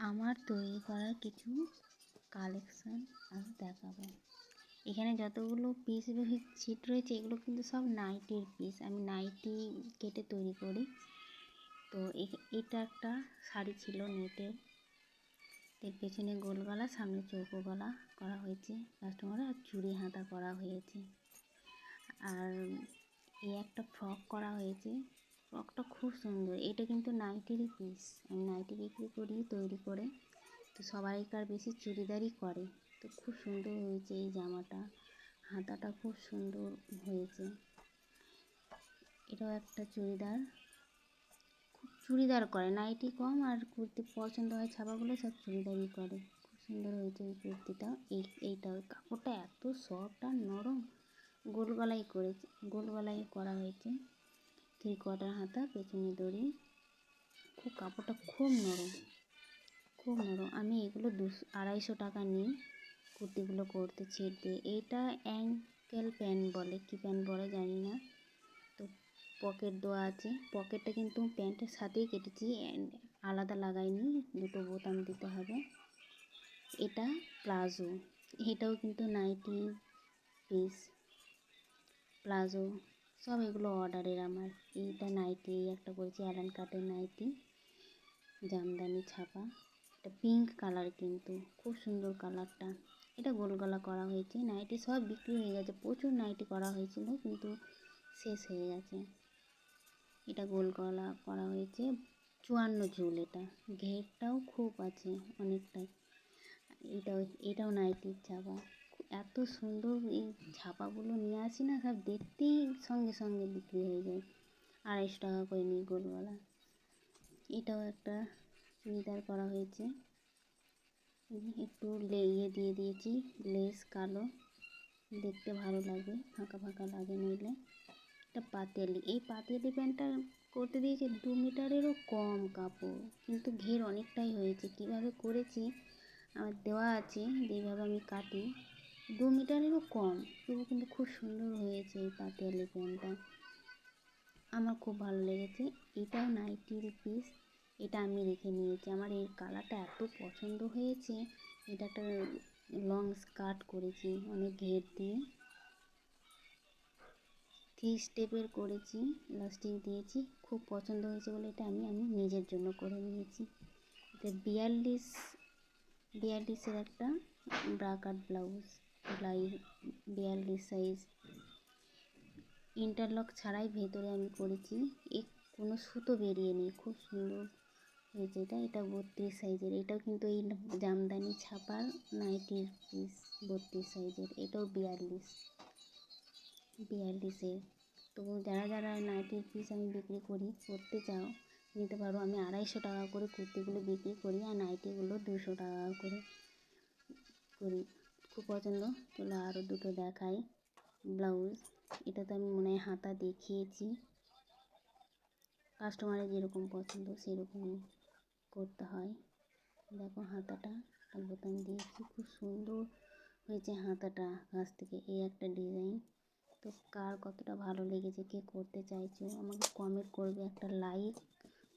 আমার তৈরি করা কিছু কালেকশান আমি দেখাবো। এখানে যতগুলো পিস ছিট রয়েছে, এগুলো কিন্তু সব নাইটির পিস আমি নাইটি কেটে তৈরি করি। তো এটা একটা শাড়ি ছিল নেটের এর পেছনে গোল গলা সামনে চৌকো গলা করা হয়েছে কাস্টমার আর চুড়ি হাতা করা হয়েছে। আর এই একটা ফ্রক করা হয়েছে। ফ্রকটা খুব সুন্দর। এটা কিন্তু নাইটিরই পিস আমি নাইটি বিক্রি করি তৈরি করে তো সবাইকার বেশি চুড়িদারই করে। তো খুব সুন্দর হয়েছে এই জামাটা। হাতাটা খুব সুন্দর হয়েছে। এটাও একটা চুড়িদার। খুব চুড়িদার করে। নাইটি কম আর কুর্তি পছন্দ হয় ছাপাগুলো সব চুড়িদারই করে। খুব সুন্দর হয়েছে এই কুর্তিটা। এই এইটা কাপড়টা এত সফট আর নরম। গোল গলায় করেছে। গোল গলায় করা হয়েছে। থ্রি কোয়ার্টার হাতা পেছনে দড়ি। খুব কাপড়টা খুব নরম খুব নরম। আমি এগুলো দুশো, আড়াইশো টাকা নিই। কুর্তিগুলো করতে দিয়ে। এইটা অ্যাঙ্কেল প্যান্ট বলে। কী প্যান্ট বলে জানি না। তো পকেট দেওয়া আছে। পকেটটা কিন্তু প্যান্টের সাথেই কেটেছি। আলাদা লাগাইনি। দুটো বোতাম দিতে হবে। এটা প্লাজো। এটাও কিন্তু নাইটি পিস প্লাজো। সব এগুলো অর্ডারের আমার। এইটা নাইটি, এই একটা করেছি অ্যালান কাটের নাইটি, জামদানি ছাপা। এটা পিঙ্ক কালার কিন্তু, খুব সুন্দর কালারটা এটা গোল গলা করা হয়েছে। নাইটি সব বিক্রি হয়ে গেছে। প্রচুর নাইটি করা হয়েছিল, কিন্তু শেষ হয়ে গেছে। এটা গোল গলা করা হয়েছে। চুয়ান্ন ঝুল এটা। ঘেরটাও খুব আছে অনেকটাই। এটাও এটাও নাইটির ছাপা। এত সুন্দর এই ছাপাগুলো নিয়ে আসি না, সব দেখতেই সঙ্গে সঙ্গে বিক্রি হয়ে যায়। আড়াইশো টাকা করে নিই গোলগলা এটাও একটা চুড়িদার করা হয়েছে। একটু ইয়ে দিয়ে দিয়েছি, লেস কালো। দেখতে ভালো লাগে, ফাঁকা ফাঁকা লাগে নইলে। একটা পাতিয়ালি এই পাতিয়ালি প্যান্টটা করতে দিয়েছি দু মিটারেরও কম কাপড়, কিন্তু ঘের অনেকটাই হয়েছে। কীভাবে করেছি, আমার দেওয়া আছে, যেভাবে আমি কাটি। দু মিটারেরও কম, তবু কিন্তু খুব সুন্দর হয়েছে এই পাতিয়ালি প্যান্টটা আমার খুব ভালো লেগেছে। এটাও নাইটির পিস এটা আমি রেখে নিয়েছি। আমার এই কালারটা এত পছন্দ হয়েছে। এটা একটা লং স্কার্ট করেছি, অনেক ঘের দিয়ে। থ্রি স্টেপের করেছি লাস্টিং দিয়েছি। খুব পছন্দ হয়েছে বলে এটা আমি আমি নিজের জন্য করে নিয়েছি। এটা বিয়াল্লিশ, বিয়াল্লিশের একটা ব্রাকাট ব্লাউজ। সেলাই বিয়াল্লিশ সাইজ ইন্টারলক ছাড়াই ভেতরে আমি করেছি। এক কোনো সুতো বেরিয়ে নেই, খুব সুন্দর হয়েছে এটা। এটা বত্রিশ সাইজের এটাও কিন্তু এই জামদানি ছাপার নাইটির পিস বত্রিশ সাইজের এটাও বিয়াল্লিশ বিয়াল্লিশের তো যারা যারা নাইটির পিস আমি বিক্রি করি, করতে চাও, নিতে পারো। আমি আড়াইশো টাকা করে কুর্তিগুলো বিক্রি করি আর নাইটিগুলো দুশো টাকা করে করি। খুব পছন্দ। চলো আরও দুটো দেখাই। ব্লাউজ, এটা তো আমি মনে হয় হাতা দেখিয়েছি। কাস্টমারের যেরকম পছন্দ সেরকমই করতে হয়। দেখো হাতাটা বোতাম দিয়েছি। খুব সুন্দর হয়েছে হাতাটা কাছ থেকে, এই একটা ডিজাইন। তো কার কতটা ভালো লেগেছে, কে করতে চাইছো, আমাকে কমেন্ট করবে একটা লাইক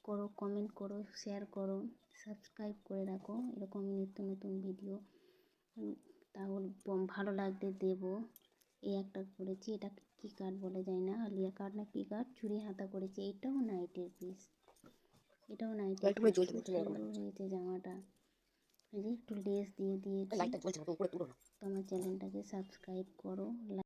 করো কমেন্ট করো শেয়ার করো সাবস্ক্রাইব করে রাখো। এরকম নিত্য নতুন ভিডিও তাহলে ভালো লাগলে দেব। এই একটা করেছি এটা কি কাঠ বলে যায় না আলিয়া কাঠ না কি কাঠ? চুরি হাতা করেছি এটাও নাইটের পিস এটাও নাইটের হয়েছে জামাটা। এই যে একটু লেস দিয়ে দিয়েছি। তোমার চ্যানেলটাকে সাবস্ক্রাইব করো